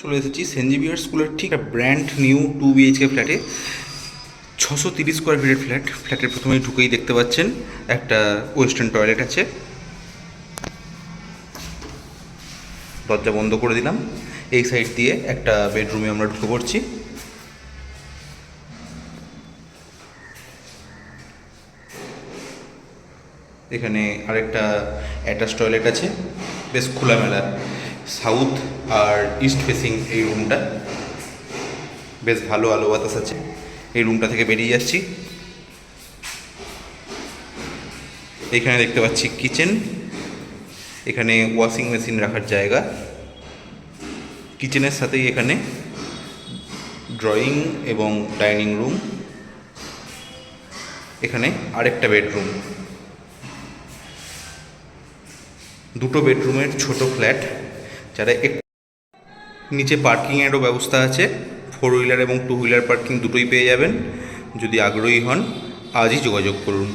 চলে এসেছি Saint Xavier স্কুলের ঠিক ব্র্যান্ড নিউ টু বিএইচকে ফ্ল্যাটে ছশো তিরিশ স্কোয়ার ফিটের ফ্ল্যাট ফ্ল্যাটের প্রথমেই ঢুকেই দেখতে পাচ্ছেন, একটা ওয়েস্টার্ন টয়লেট আছে। দরজা বন্ধ করে দিলাম, এই সাইড দিয়ে একটা বেডরুমে আমরা ঢুকে পড়ছি। এখানে আরেকটা অ্যাটাচ টয়লেট আছে, বেশ খোলামেলা। সাউথ আর ইস্ট ফেসিং এই রুমটা। বেশ ভালো আলো বাতাস আছে। এই রুমটা থেকে বেরিয়ে যাচ্ছি। এখানে দেখতে পাচ্ছি কিচেন। এখানে ওয়াশিং মেশিন রাখার জায়গা। কিচেনের সাথেই এখানে ড্রয়িং এবং ডাইনিং রুম। এখানে আরেকটা বেডরুম। দুটো বেডরুমের ছোট ফ্ল্যাট। যারা নিচে পার্কিংয়েরও ব্যবস্থা আছে ফোর হুইলার এবং টু হুইলার পার্কিং দুটোই পেয়ে যাবেন। যদি আগ্রহী হন, আজই যোগাযোগ করুন।